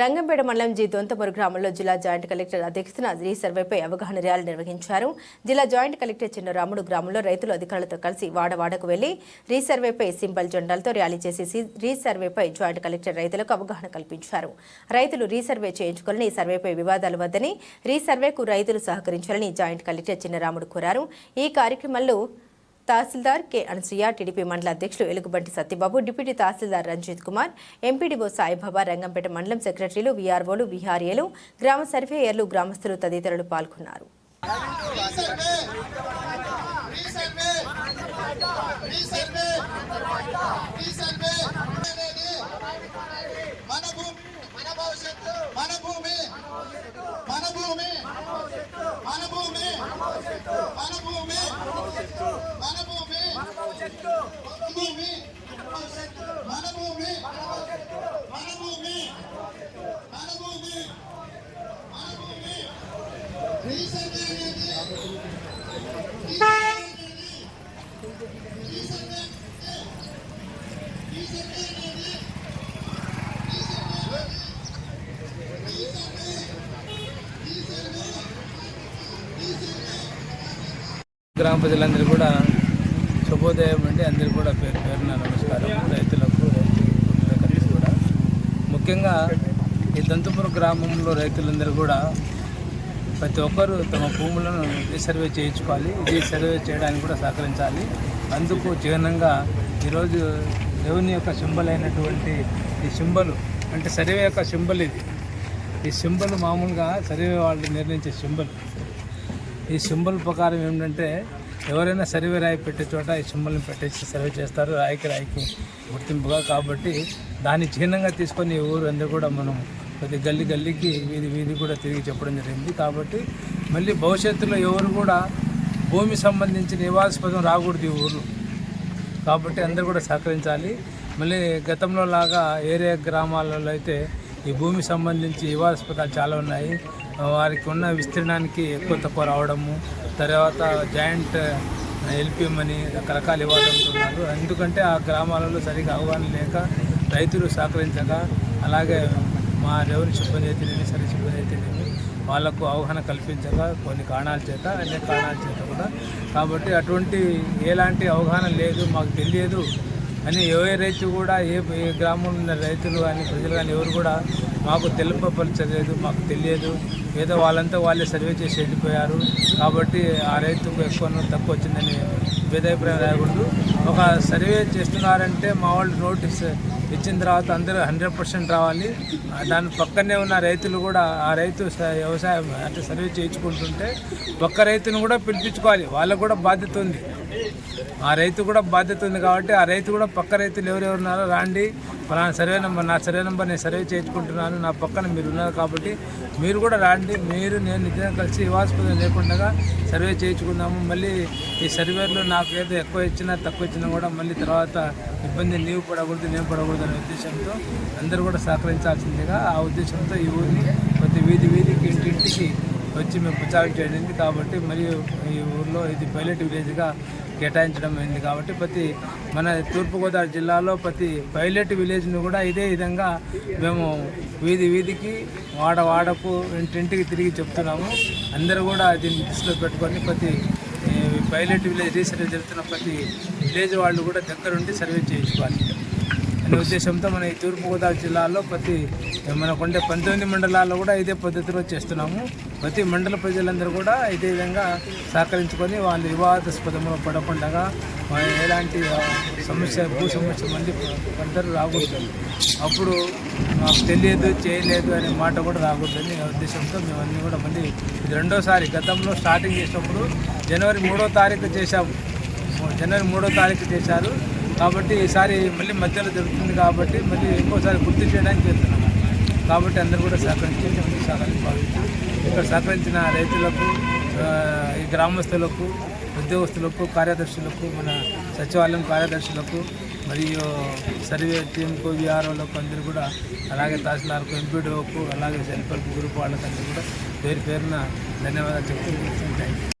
రంగంపేట మండలం జీ దొంతమూరు గ్రామంలో జిల్లా జాయింట్ కలెక్టర్ అధ్యక్షతన ఈ సర్వేపై అవగాహన ర్యాలీ నిర్వహించారు. జిల్లా జాయింట్ కలెక్టర్ చిన్నరాముడు గ్రామంలో రైతులు అధికారులతో కలిసి వాడవాడకు వెళ్ళి రీసర్వేపై సింబల్ జెండాలతో ర్యాలీ చేసి రీసర్వేపై జాయింట్ కలెక్టర్ రైతులకు అవగాహన కల్పించారు. రైతులు రీసర్వే చేయించుకోవాలని ఈ సర్వేపై వివాదాలు వద్దని రీసర్వేకు రైతులు సహకరించాలని జాయింట్ కలెక్టర్ చిన్నరాముడు కోరారు. ఈ కార్యక్రమంలో తహసీల్దార్ కె అనసూయ టీడీపీ మండల అధ్యక్షులు ఎలుగుబంటి సత్యబాబు డిప్యూటీ తహసీల్దార్ రంజిత్ కుమార్ ఎంపీడీఓ సాయిబాబా రంగంపేట మండలం సెక్రటరీలు వీఆర్ఓలు విహారియలు గ్రామ సర్వేయర్లు గ్రామస్తులు తదితరులు పాల్గొన్నారు. మన గ్రామ ప్రజలందరూ కూడా శుభోదయం అండి. అందరికీ కూడా పేరు పేరున నమస్కారం. రైతులకు రైతులకు కూడా. ముఖ్యంగా ఈ దంతపురం గ్రామంలో రైతులందరూ కూడా ప్రతి ఒక్కరూ తమ భూములను రీసర్వే చేయించుకోవాలి రీసర్వే చేయడానికి కూడా సహకరించాలి. అందుకు చిహ్నంగా ఈరోజు దేవుని యొక్క సింబల్ అయినటువంటి ఈ సింబల్ అంటే సర్వే యొక్క సింబల్ ఇది. ఈ సింబల్ మామూలుగా సర్వే వాళ్ళు నిర్ణయించే సింబల్. ఈ సింబల్ ప్రకారం ఏంటంటే ఎవరైనా సర్వే రాయి పెట్టే చోట ఈ సింబల్ని పెట్టేసి సర్వే చేస్తారు. రాయికి రాయికి గుర్తింపుగా. కాబట్టి దాన్ని చిహ్నంగా తీసుకొని ఊరు అందరూ కూడా మనం ప్రతి గల్లీ గల్లీకి వీధి వీధి కూడా తిరిగి చెప్పడం జరిగింది. కాబట్టి మళ్ళీ భవిష్యత్తులో ఎవరు కూడా భూమి సంబంధించిన నివాసపదం రాకూడదు ఈ ఊరు కాబట్టి అందరూ కూడా సహకరించాలి. మళ్ళీ గతంలో లాగా ఏరియా గ్రామాలలో అయితే ఈ భూమి సంబంధించి వివాదాస్పదాలు చాలా ఉన్నాయి. వారికి ఉన్న విస్తీర్ణానికి ఎక్కువ తక్కువ రావడము తర్వాత జాయింట్ ఎల్పిఎం అని రకరకాల వివాదం ఎందుకంటే ఆ గ్రామాలలో సరిగా అవగాహన లేక రైతులు సహకరించక అలాగే మా రెవెన్యూ సిబ్బంది అయితేనేమి సరి సిబ్బంది అయితేనేమి వాళ్ళకు అవగాహన కల్పించక కొన్ని కారణాల చేత అనేక కారణాల చేత కూడా. కాబట్టి అటువంటి ఎలాంటి అవగాహన లేదు మాకు తెలియదు అని ఏ రైతు కూడా ఏ ఏ గ్రామంలో ఉన్న రైతులు కానీ ప్రజలు కానీ ఎవరు కూడా మాకు తెలుపపరచలేదు మాకు తెలియదు. ఏదో వాళ్ళంతా వాళ్ళే సర్వే చేసి వెళ్ళిపోయారు. కాబట్టి ఆ రైతుకు ఎక్కువ తక్కువ వచ్చిందని భేదాభిప్రాయం రాకూడదు ఒక సర్వే చేస్తున్నారంటే మా వాళ్ళు నోటీస్ ఇచ్చిన తర్వాత అందరూ హండ్రెడ్ పర్సెంట్ రావాలి. దాని పక్కనే ఉన్న రైతులు కూడా ఆ రైతు వ్యవసాయం అంటే సర్వే చేయించుకుంటుంటే ఒక్క రైతును కూడా పిలిపించుకోవాలి. వాళ్ళకు కూడా బాధ్యత ఉంది. ఆ రైతు కూడా బాధ్యత ఉంది కాబట్టి ఆ రైతు కూడా పక్క రైతులు ఎవరెవరు ఉన్నారో రాండి. ఫలానా సర్వే నెంబర్ నా సర్వే నెంబర్ నేను సర్వే చేయించుకుంటున్నాను. నా పక్కన మీరు ఉన్నారు కాబట్టి మీరు కూడా రాండి. మీరు నేను నిజంగా కలిసి వివాదాస్పదం లేకుండా సర్వే చేయించుకుందాము. మళ్ళీ ఈ సర్వేలో నాకు ఏదో ఎక్కువ ఇచ్చినా తక్కువ ఇచ్చినా కూడా మళ్ళీ తర్వాత ఇబ్బంది నీవు పడకూడదు నేను పడకూడదు అనే ఉద్దేశంతో అందరూ కూడా సహకరించాల్సిందిగా ఆ ఉద్దేశంతో ఈ ఊరిని ప్రతి వీధి వీధికి ఇంటింటికి వచ్చి మేము ప్రచారం చేయడింది కాబట్టి మరియు ఈ ఊర్లో ఇది పైలట్ విలేజ్గా కేటాయించడం అయింది. కాబట్టి ప్రతి మన తూర్పుగోదావరి జిల్లాలో ప్రతి పైలట్ విలేజ్ను కూడా ఇదే విధంగా మేము వీధి వీధికి వాడ వాడకు ఇంటింటికి తిరిగి చెప్తున్నాము. అందరూ కూడా దీన్ని దృష్టిలో పెట్టుకొని ప్రతి పైలట్ విలేజ్ రీసెర్చ్ జరుగుతున్న ప్రతి విలేజ్ వాళ్ళు కూడా దగ్గరుండి సర్వే చేయించుకోవాలి. అనే ఉద్దేశంతో మన ఈ తూర్పుగోదావరి జిల్లాలో ప్రతి మనకుండే పంతొమ్మిది మండలాల్లో కూడా ఇదే పద్ధతిలో చేస్తున్నాము. ప్రతి మండల ప్రజలందరూ కూడా ఇదే విధంగా సహకరించుకొని వాళ్ళు వివాదాస్పదంలో పడకుండా ఎలాంటి సమస్య భూ సమస్య మంది అందరూ రాకూడదు. అప్పుడు తెలియదు చేయలేదు అనే మాట కూడా రాకూడదని ఉద్దేశంతో మేము అన్నీ కూడా మళ్ళీ ఇది రెండోసారి గతంలో స్టార్టింగ్ చేసినప్పుడు జనవరి మూడో తారీఖు చేశాము. జనవరి మూడో తారీఖు చేశారు. కాబట్టి ఈసారి మళ్ళీ మధ్యలో జరుగుతుంది కాబట్టి మళ్ళీ ఇంకోసారి గుర్తు చేయడానికి చేస్తున్నాం. కాబట్టి అందరూ కూడా సహకరించి ముందు సహకరించి భావిస్తూ ఇక్కడ సహకరించిన రైతులకు ఈ గ్రామస్తులకు ఉద్యోగస్తులకు కార్యదర్శులకు మన సచివాలయం కార్యదర్శులకు మరియు సర్వే టీంకు విఆర్ఓలకు అందరూ కూడా అలాగే తహసీల్దార్కు ఎంపీడీఓకు అలాగే సెల్ఫర్కు గ్రూప్ వాళ్ళకందరూ కూడా పేరు పేరున ధన్యవాదాలు చెప్తూ